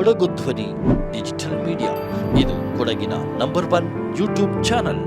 ಕೊಡಗು ಧ್ವನಿ digital media ಇದು ಕೊಡಗಿನ ನಂಬರ್ ಒನ್ ಯೂಟ್ಯೂಬ್ ಚಾನಲ್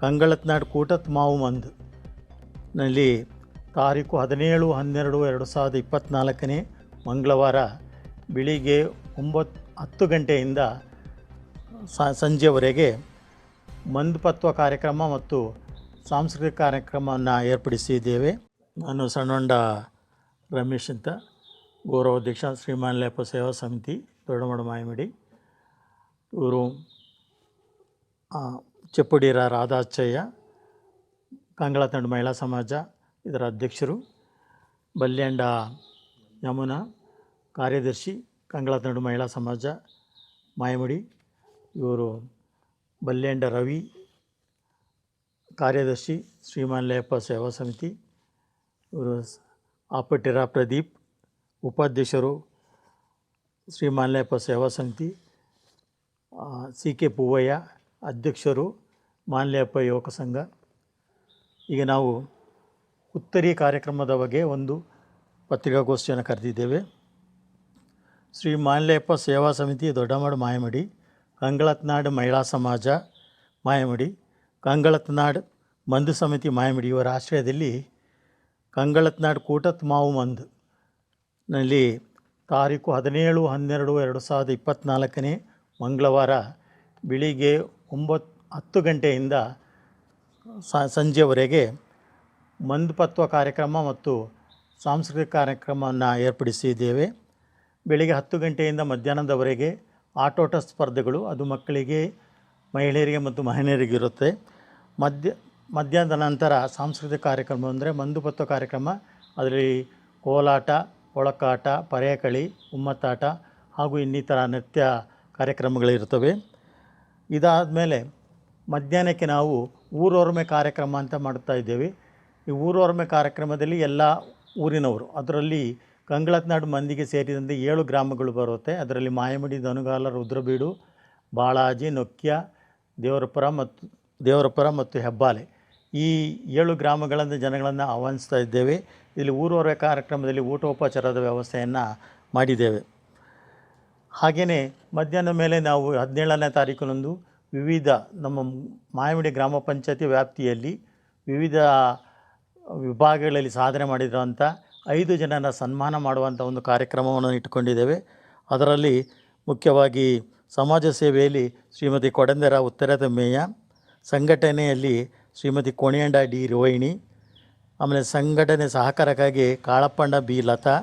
ಕಂಗಳತ್ನಾಡ್ ಕೂಟತ್ ಮಾವು ಮಂದ್. ನಲ್ಲಿ ತಾರೀಕು ಹದಿನೇಳು, ಹನ್ನೆರಡು, ಎರಡು ಸಾವಿರದ ಇಪ್ಪತ್ತ್ನಾಲ್ಕನೇ ಮಂಗಳವಾರ ಬೆಳಿಗ್ಗೆ ಒಂಬತ್ತು ಹತ್ತು ಗಂಟೆಯಿಂದ ಸಂಜೆವರೆಗೆ ಮಂದಪತ್ವ ಕಾರ್ಯಕ್ರಮ ಮತ್ತು ಸಾಂಸ್ಕೃತಿಕ ಕಾರ್ಯಕ್ರಮವನ್ನು ಏರ್ಪಡಿಸಿದ್ದೇವೆ. ನಾನು ಸಣ್ಣಂಡ ರಮೇಶ್ ಅಂತ ಗೌರವಾಧ್ಯಕ್ಷ ಶ್ರೀಮಾನ್ ಲೇಪ ಸೇವಾ ಸಮಿತಿ, ದೊಡ್ಡಮಡ ಮಾಯಮಿಡಿ. ಇವರು ಚೆಪ್ಪುಡಿರ ರಾಧಾಚಯ್ಯ ಕಂಗಳತಂಡ ಮಹಿಳಾ ಸಮಾಜ, ಇದರ ಅಧ್ಯಕ್ಷರು, ಬಲ್ಯಾಂಡ ಯಮುನಾ, ಕಾರ್ಯದರ್ಶಿ, ಕಂಗಳತಂಡ ಮಹಿಳಾ ಸಮಾಜ, ಮಾಯಮಡಿ. ಇವರು ಬಲ್ಲೇಂಡ ರವಿ, ಕಾರ್ಯದರ್ಶಿ ಶ್ರೀಮಾನ್ ಲೇಪ ಸೇವಾ ಸಮಿತಿ, ಇವರು ಆಪಟಿರ ಪ್ರದೀಪ್, ಉಪಾಧ್ಯಕ್ಷರು ಶ್ರೀಮಾನ್ ಲೇಪ ಸೇವಾ ಸಮಿತಿ ಸಿ ಕೆ ಪೂವಯ್ಯ, ಅಧ್ಯಕ್ಷರು ಮಾನ್ಯಪ್ಪ ಯುವಕ ಸಂಘ. ಈಗ ನಾವು ಉತ್ತರಿ ಕಾರ್ಯಕ್ರಮದ ಬಗ್ಗೆ ಒಂದು ಪತ್ರಿಕಾಗೋಷ್ಠಿಯನ್ನು ಕರೆದಿದ್ದೇವೆ. ಶ್ರೀ ಮಾನ್ಯಪ್ಪ ಸೇವಾ ಸಮಿತಿ ದೊಡ್ಡಮಾಡು ಮಾಯಮಡಿ. ಕಂಗಳತ್ನಾಡ್ ಮಹಿಳಾ ಸಮಾಜ ಮಾಯಮಡಿ. ಕಂಗಳತ್ನಾಡು ಮಂದು ಸಮಿತಿ ಮಾಯಮಡಿ ಇವರ ಆಶ್ರಯದಲ್ಲಿ ಕಂಗಳತ್ನಾಡು ಕೂಟತ್ ಮಾವು ಮಂದು ನಲ್ಲಿ ತಾರೀಕು ಹದಿನೇಳು, ಹನ್ನೆರಡು, ಎರಡು ಸಾವಿರದ ಇಪ್ಪತ್ತ್ನಾಲ್ಕನೇ ಮಂಗಳವಾರ ಬೆಳಿಗ್ಗೆ ಒಂಬತ್ತು ಹತ್ತು ಗಂಟೆಯಿಂದ ಸಂಜೆವರೆಗೆ ಮಂದಪತ್ವ ಕಾರ್ಯಕ್ರಮ ಮತ್ತು ಸಾಂಸ್ಕೃತಿಕ ಕಾರ್ಯಕ್ರಮವನ್ನು ಏರ್ಪಡಿಸಿದ್ದೇವೆ. ಬೆಳಿಗ್ಗೆ ಹತ್ತು ಗಂಟೆಯಿಂದ ಮಧ್ಯಾಹ್ನದವರೆಗೆ ಆಟೋಟ ಸ್ಪರ್ಧೆಗಳು ಅದು ಮಕ್ಕಳಿಗೆ, ಮಹಿಳೆಯರಿಗೆ ಮತ್ತು ಮಹಿಳೆಯರಿಗೆ ಇರುತ್ತೆ. ಮಧ್ಯ, ಮಧ್ಯಾಹ್ನದ ನಂತರ ಸಾಂಸ್ಕೃತಿಕ ಕಾರ್ಯಕ್ರಮ ಅಂದರೆ ಮಂದುಪತ್ತ ಕಾರ್ಯಕ್ರಮ. ಅದರಲ್ಲಿ ಕೋಲಾಟ, ಒಳಕಾಟ, ಪರೆಯಕಳಿ, ಉಮ್ಮತ್ತಾಟ ಹಾಗೂ ಇನ್ನಿತರ ನೃತ್ಯ ಕಾರ್ಯಕ್ರಮಗಳಿರ್ತವೆ ಇದಾದ ಮೇಲೆ ಮಧ್ಯಾಹ್ನಕ್ಕೆ ನಾವು ಊರೊರ್ಮೆ ಕಾರ್ಯಕ್ರಮ ಅಂತ ಮಾಡ್ತಾ ಇದ್ದೇವೆ. ಈ ಊರೊರ್ಮೆ ಕಾರ್ಯಕ್ರಮದಲ್ಲಿ ಎಲ್ಲ ಊರಿನವರು, ಅದರಲ್ಲಿ ಕಂಗಳತ್ನಾಡು ಮಂದಿಗೆ ಸೇರಿದಂತೆ ಏಳು ಗ್ರಾಮಗಳು ಬರುತ್ತೆ. ಅದರಲ್ಲಿ ಮಾಯಮಡಿ, ದನುಗಾಲ, ರುದ್ರಬೀಡು, ಬಾಳಾಜಿ ನೊಕ್ಯ ದೇವರಪುರ ಮತ್ತು ದೇವರಪುರ ಮತ್ತು ಹೆಬ್ಬಾಲೆ. ಈ ಏಳು ಗ್ರಾಮಗಳಿಂದ ಜನಗಳನ್ನು ಆಹ್ವಾನಿಸ್ತಾ ಇದ್ದೇವೆ. ಇಲ್ಲಿ ಊರೊರೆ ಕಾರ್ಯಕ್ರಮದಲ್ಲಿ ಊಟೋಪಚಾರದ ವ್ಯವಸ್ಥೆಯನ್ನು ಮಾಡಿದ್ದೇವೆ. ಹಾಗೆಯೇ ಮಧ್ಯಾಹ್ನ ಮೇಲೆ ನಾವು ಹದಿನೇಳನೇ ತಾರೀಕಿನಂದು ವಿವಿಧ ನಮ್ಮ ಮಾಯಮಡಿ ಗ್ರಾಮ ಪಂಚಾಯತಿ ವ್ಯಾಪ್ತಿಯಲ್ಲಿ ವಿವಿಧ ವಿಭಾಗಗಳಲ್ಲಿ ಸಾಧನೆ ಮಾಡಿರುವಂಥ ಐದು ಜನನ ಸನ್ಮಾನ ಮಾಡುವಂಥ ಒಂದು ಕಾರ್ಯಕ್ರಮವನ್ನು ಇಟ್ಟುಕೊಂಡಿದ್ದೇವೆ. ಅದರಲ್ಲಿ ಮುಖ್ಯವಾಗಿ ಸಮಾಜ ಸೇವೆಯಲ್ಲಿ ಶ್ರೀಮತಿ ಕೊಡಂದರ ಉತ್ತರದ ಮೇಯ ಸಂಘಟನೆಯಲ್ಲಿ ಶ್ರೀಮತಿ ಕೋಣಿಯಂಡ ಡಿ ರೋಹಿಣಿ, ಆಮೇಲೆ ಸಂಘಟನೆ ಸಹಕಾರಕ್ಕಾಗಿ ಕಾಳಪ್ಪಂಡ ಬಿ ಲತಾ,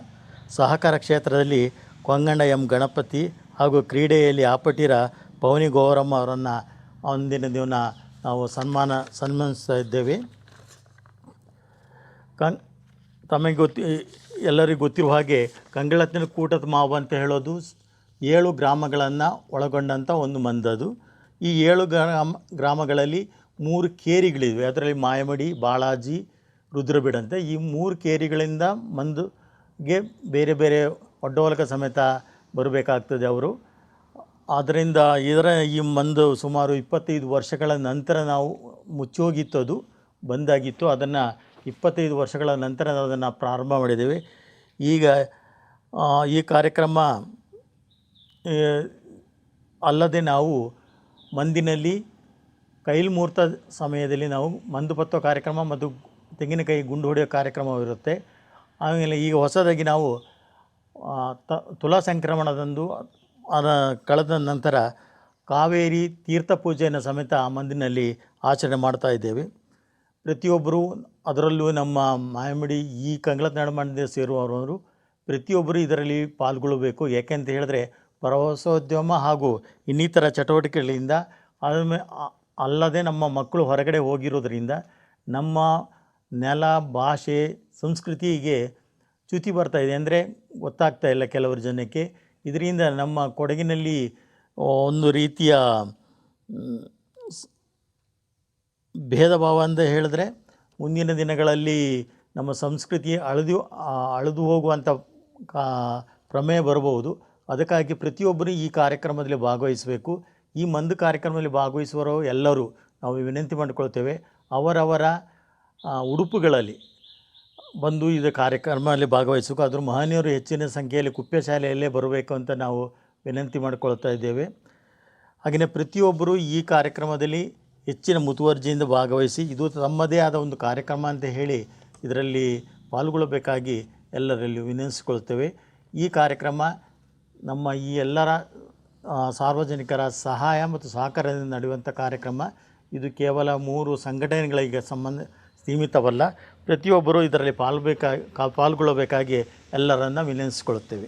ಸಹಕಾರ ಕ್ಷೇತ್ರದಲ್ಲಿ ಕೊಂಗಂಡ ಎಂ ಗಣಪತಿ ಹಾಗೂ ಕ್ರೀಡೆಯಲ್ಲಿ ಆಪಟಿರ ಪವನಿ ಗೌರಮ್ಮ ಅವರನ್ನು ಒಂದಿನ ದಿನ ನಾವು ಸನ್ಮಾನ ಸನ್ಮಾನಿಸ್ತಾ ಇದ್ದೇವೆ. ಕಂ ತಮಗೆ ಗೊತ್ತಿ, ಎಲ್ಲರಿಗೂ ಗೊತ್ತಿರುವ ಹಾಗೆ ಕಂಗಳತ್ತಿನ ಕೂಟದ ಮಾವು ಅಂತ ಹೇಳೋದು ಏಳು ಗ್ರಾಮಗಳನ್ನು ಒಳಗೊಂಡಂಥ ಒಂದು ಮಂದದು. ಈ ಏಳು ಗ್ರಾಮ, ಗ್ರಾಮಗಳಲ್ಲಿ ಮೂರು ಕೇರಿಗಳಿವೆ. ಅದರಲ್ಲಿ ಮಾಯಮಡಿ, ಬಾಳಾಜಿ ರುದ್ರಬೀಡ್ ಅಂತ ಈ ಮೂರು ಕೇರಿಗಳಿಂದ ಮಂದುಗೆ ಬೇರೆ ಬೇರೆ ಒಡ್ಡೋಲಕ ಸಮೇತ ಬರಬೇಕಾಗ್ತದೆ ಅವರು. ಆದ್ದರಿಂದ ಇದರ ಈ ಮಂದು ಸುಮಾರು ಇಪ್ಪತ್ತೈದು ವರ್ಷಗಳ ನಂತರ ನಾವು ಮುಚ್ಚೋಗಿತ್ತು ಅದು ಬಂದಾಗಿತ್ತು. ಅದನ್ನು ಇಪ್ಪತ್ತೈದು ವರ್ಷಗಳ ನಂತರ ನಾವು ಅದನ್ನು ಪ್ರಾರಂಭ ಮಾಡಿದ್ದೇವೆ. ಈಗ ಈ ಕಾರ್ಯಕ್ರಮ ಅಲ್ಲದೆ ನಾವು ಮಂದಿನಲ್ಲಿ ಕೈಲ್ಮೂರ್ತ ಸಮಯದಲ್ಲಿ ನಾವು ಮಂದುಪತ್ವ ಕಾರ್ಯಕ್ರಮ ಮತ್ತು ತೆಂಗಿನಕಾಯಿ ಗುಂಡು ಹೊಡೆಯೋ ಕಾರ್ಯಕ್ರಮವಿರುತ್ತೆ. ಆಮೇಲೆ ಈಗ ಹೊಸದಾಗಿ ನಾವು ತ, ತುಲಾ ಸಂಕ್ರಮಣದಂದು, ಅದ ಕಳೆದ ನಂತರ ಕಾವೇರಿ ತೀರ್ಥ ಪೂಜೆಯನ್ನು ಸಮೇತ ಆ ಮಂದಿನಲ್ಲಿ ಆಚರಣೆ ಮಾಡ್ತಾ ಇದ್ದೇವೆ. ಪ್ರತಿಯೊಬ್ಬರು ಅದರಲ್ಲೂ ನಮ್ಮ ಮಾಯಮಡಿ ಈ ಕಂಗಳತ್ನಾಡು ಮಂದಿರ ಸೇರುವವರು ಪ್ರತಿಯೊಬ್ಬರು ಇದರಲ್ಲಿ ಪಾಲ್ಗೊಳ್ಳಬೇಕು. ಯಾಕೆಂತ ಹೇಳಿದ್ರೆ ಪ್ರವಾಸೋದ್ಯಮ ಹಾಗೂ ಇನ್ನಿತರ ಚಟುವಟಿಕೆಗಳಿಂದ ಅಲ್ಲದೆ ನಮ್ಮ ಮಕ್ಕಳು ಹೊರಗಡೆ ಹೋಗಿರೋದ್ರಿಂದ ನಮ್ಮ ನೆಲ, ಭಾಷೆ, ಸಂಸ್ಕೃತಿಗೆ ಚ್ಯುತಿ ಬರ್ತಾ ಇದೆ. ಅಂದರೆ ಗೊತ್ತಾಗ್ತಾ ಇಲ್ಲ ಕೆಲವರು ಜನಕ್ಕೆ. ಇದರಿಂದ ನಮ್ಮ ಕೊಡಗಿನಲ್ಲಿ ಒಂದು ರೀತಿಯ ಭೇದ ಭಾವ ಅಂತ ಹೇಳಿದ್ರೆ ಮುಂದಿನ ದಿನಗಳಲ್ಲಿ ನಮ್ಮ ಸಂಸ್ಕೃತಿ ಅಳೆದು ಅಳಿದು ಹೋಗುವಂಥ ಕಾ, ಪ್ರಮೇಯ ಬರಬಹುದು. ಅದಕ್ಕಾಗಿ ಪ್ರತಿಯೊಬ್ಬರು ಈ ಕಾರ್ಯಕ್ರಮದಲ್ಲಿ ಭಾಗವಹಿಸಬೇಕು. ಈ ಮಂದು ಕಾರ್ಯಕ್ರಮದಲ್ಲಿ ಭಾಗವಹಿಸುವವರು ಎಲ್ಲರೂ ನಾವು ವಿನಂತಿ ಮಾಡಿಕೊಳ್ತೇವೆ. ಅವರವರ ಉಡುಪುಗಳಲ್ಲಿ ಬಂದು ಇದು ಕಾರ್ಯಕ್ರಮದಲ್ಲಿ ಭಾಗವಹಿಸಬೇಕು. ಆದರೂ ಮಹನೀಯರು ಹೆಚ್ಚಿನ ಸಂಖ್ಯೆಯಲ್ಲಿ ಕುಪ್ಪೆ ಶಾಲೆಯಲ್ಲೇ ಬರಬೇಕು ಅಂತ ನಾವು ವಿನಂತಿ ಮಾಡಿಕೊಳ್ತಾ ಇದ್ದೇವೆ. ಹಾಗೆಯೇ ಪ್ರತಿಯೊಬ್ಬರು ಈ ಕಾರ್ಯಕ್ರಮದಲ್ಲಿ ಹೆಚ್ಚಿನ ಮುತುವರ್ಜಿಯಿಂದ ಭಾಗವಹಿಸಿ ಇದು ತಮ್ಮದೇ ಆದ ಒಂದು ಕಾರ್ಯಕ್ರಮ ಅಂತ ಹೇಳಿ ಇದರಲ್ಲಿ ಪಾಲ್ಗೊಳ್ಳಬೇಕಾಗಿ ಎಲ್ಲರಲ್ಲಿ ವಿನಂತಿಸಿಕೊಳ್ತೇವೆ. ಈ ಕಾರ್ಯಕ್ರಮ ನಮ್ಮ ಈ ಎಲ್ಲರ ಸಾರ್ವಜನಿಕರ ಸಹಾಯ ಮತ್ತು ಸಹಕಾರದಿಂದ ನಡೆಯುವಂಥ ಕಾರ್ಯಕ್ರಮ. ಇದು ಕೇವಲ ಮೂರು ಸಂಘಟನೆಗಳಿಗೆ ಸಂಬಂಧ ಸೀಮಿತವಲ್ಲ, ಪ್ರತಿಯೊಬ್ಬರೂ ಇದರಲ್ಲಿ ಪಾಲ್ಬೇಕಾಗಿ ಪಾಲ್ಗೊಳ್ಳಬೇಕಾಗಿ ಎಲ್ಲರನ್ನು ವಿನಂತಿಸಿಕೊಳ್ಳುತ್ತೇವೆ